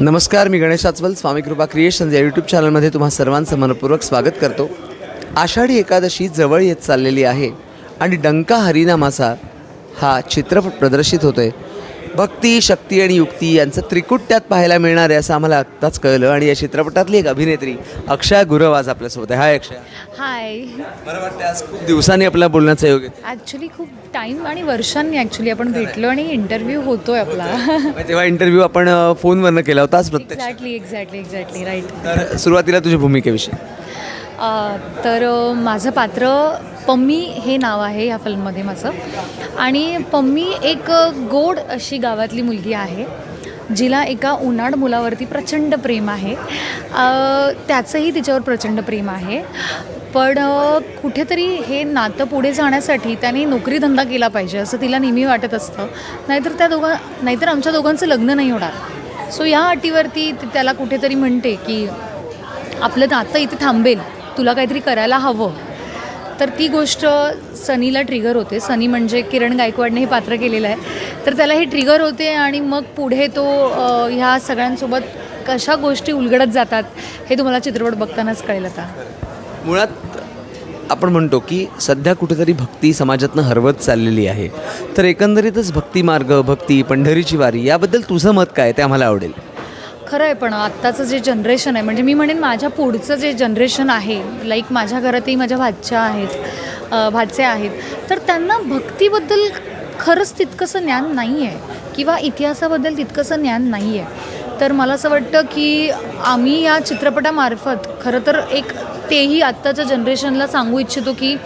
नमस्कार मी गणेश आचवल स्वामी कृपा क्रिएशन्स या यूट्यूब चॅनलमध्ये तुम्हा सर्वांचं मनपूर्वक स्वागत करतो. आषाढी एकादशी जवळ येत चाललेली आहे आणि डंका हरिनामाचा हा चित्रपट प्रदर्शित होतो आहे भक्ती शक्ती आणि युक्ती यांचं त्रिकूट त्यात पाहायला मिळणार आहे असं आम्हाला आत्ताच कळलं. आणि या चित्रपटातली एक अभिनेत्री अक्षया गुरव आज आपल्यासोबत आहे. हाय अक्षया. हाय. मला वाटतं आज खूप दिवसांनी आपला बोलण्याचा योग आहे. ॲक्च्युली खूप टाईम आणि वर्षांनी ॲक्च्युली आपण भेटलो आणि इंटरव्ह्यू होतोय आपला. मग तेव्हा इंटरव्ह्यू आपण अ, फोनवरनं केला होता आज प्रत्यक्ष. एक्झॅक्टली एक्झॅक्टली एक्झॅक्टली राईट तर सुरुवातीला तुझ्या भूमिकेविषयी. तर अ, माझं पात्र पम्मी हे नाव आहे या फिल्ममध्ये माझं. आणि पम्मी एक गोड अशी गावातली मुलगी आहे जिला एका उन्हाळ मुलावरती प्रचंड प्रेम आहे. त्याचंही तिच्यावर प्रचंड प्रेम आहे. पण कुठेतरी हे नातं पुढे जाण्यासाठी त्याने नोकरीधंदा केला पाहिजे असं तिला नेहमी वाटत असतं. नाहीतर त्या दोघां नाहीतर आमच्या दोघांचं लग्न नाही होणार. सो या अटीवरती ती त्याला कुठेतरी म्हणते की आपलं नातं इथे थांबेल. तुला काहीतरी करायला हवं. तर ती गोष्ट सनीला ट्रिगर होते. सनी म्हणजे किरण गायकवाडने हे पात्र केलेलं आहे. तर त्याला हे ट्रिगर होते आणि मग पुढे तो ह्या सगळ्यांसोबत कशा गोष्टी उलगडत जातात हे तुम्हाला चित्रपट बघतानाच कळेल आता. मुळात आपण म्हणतो की सध्या कुठेतरी भक्ती समाजातनं हरवत चाललेली आहे. तर एकंदरीतच भक्ती मार्ग भक्ती पंढरीची वारी याबद्दल तुझं मत काय ते आम्हाला आवडेल. खरं आहे पण आत्ताचं जे जनरेशन आहे म्हणजे मी म्हणेन माझ्या पुढचं जे जनरेशन आहे लाईक माझ्या घरातही माझ्या भाच्या आहेत भाचे आहेत तर त्यांना भक्तीबद्दल खरंच तितकंसं ज्ञान नाही आहे किंवा इतिहासाबद्दल तितकंसं ज्ञान नाही आहे तर मला असं वाटतं की आम्ही या चित्रपटामार्फत खरं तर एक तेही आत्ताच्या जनरेशनला सांगू इच्छितो की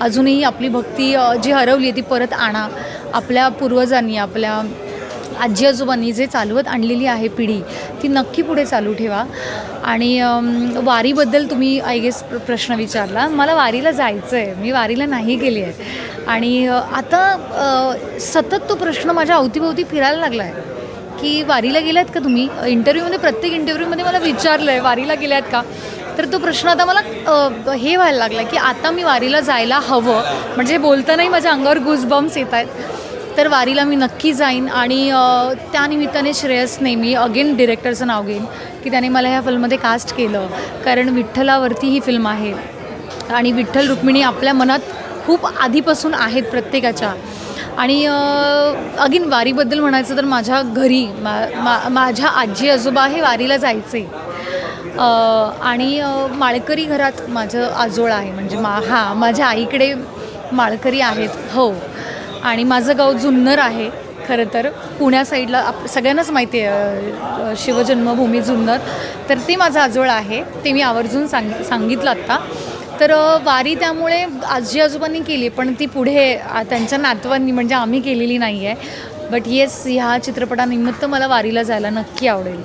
अजूनही आपली भक्ती जी हरवली आहे ती परत आणा आपल्या पूर्वजांनी आपल्या आजी आजोबांनी जे चालवत आणलेली आहे पिढी ती नक्की पुढे चालू ठेवा. आणि वारीबद्दल तुम्ही आय गेस प्रश्न विचारला. मला वारीला जायचं आहे मी वारीला नाही गेली आहे. आणि आता सतत तो प्रश्न माझ्या अवतीभोवती फिरायला लागला आहे की वारीला गेल्यात का तुम्ही? इंटरव्ह्यूमध्ये प्रत्येक इंटरव्ह्यूमध्ये मला विचारलं आहे वारीला गेल्यात का? तर तो प्रश्न आता मला हे व्हायला लागला की आता मी वारीला जायला हवं. म्हणजे बोलतानाही माझ्या अंगावर गुजबम्स येत आहेत. तर वारीला मी नक्की जाईन आणि त्यानिमित्ताने श्रेयसने मी अगेन डिरेक्टरचं नाव घेईन की त्याने मला ह्या फिल्ममध्ये कास्ट केलं. कारण विठ्ठलावरती ही फिल्म आहे. आणि विठ्ठल रुक्मिणी आपल्या मनात खूप आधीपासून आहेत प्रत्येकाच्या. आणि अगेन वारीबद्दल म्हणायचं तर माझ्या घरी मा मा माझ्या आजी आजोबा हे वारीला जायचे. आणि माळकरी घरात माझं आजोळ आहे. म्हणजे मा हां माझ्या आईकडे माळकरी आहेत. हो. आणि माझं गाव जुन्नर आहे खरं तर. पुण्या साईडला आप सगळ्यांनाच माहिती आहे शिवजन्मभूमी जुन्नर. तर ते माझं आजोळ आहे ते मी आवर्जून सांग सांगितलं आत्ता तर वारी त्यामुळे आजी आजोबांनी केली पण ती पुढे त्यांच्या नातवांनी म्हणजे आम्ही केलेली नाही आहे बट येस ह्या चित्रपटानिमित्त मला वारीला जायला नक्की आवडेल.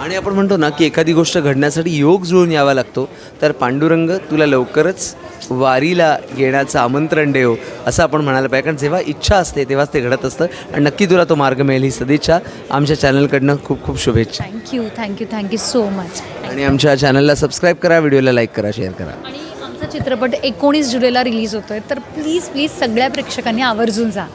आणि आपण म्हणतो ना की एखादी गोष्ट घडण्यासाठी योग जुळून यावा लागतो तर पांडुरंग तुला लवकरच वारीला येण्याचं आमंत्रण देव असं आपण म्हणायला पाहिजे. कारण जेव्हा इच्छा असते तेव्हाच ते घडत असतं. आणि नक्की तुला तो मार्ग मिळेल ही सदिच्छा. आमच्या चॅनलकडनं खूप खूप शुभेच्छा. Thank you thank you thank you so much आणि आमच्या चॅनलला सबस्क्राईब करा व्हिडिओला लाईक करा शेअर करा. आणि आमचा चित्रपट एकोणीस जुलैला रिलीज होतोय तर प्लीज प्लीज सगळ्या प्रेक्षकांनी आवर्जून जा.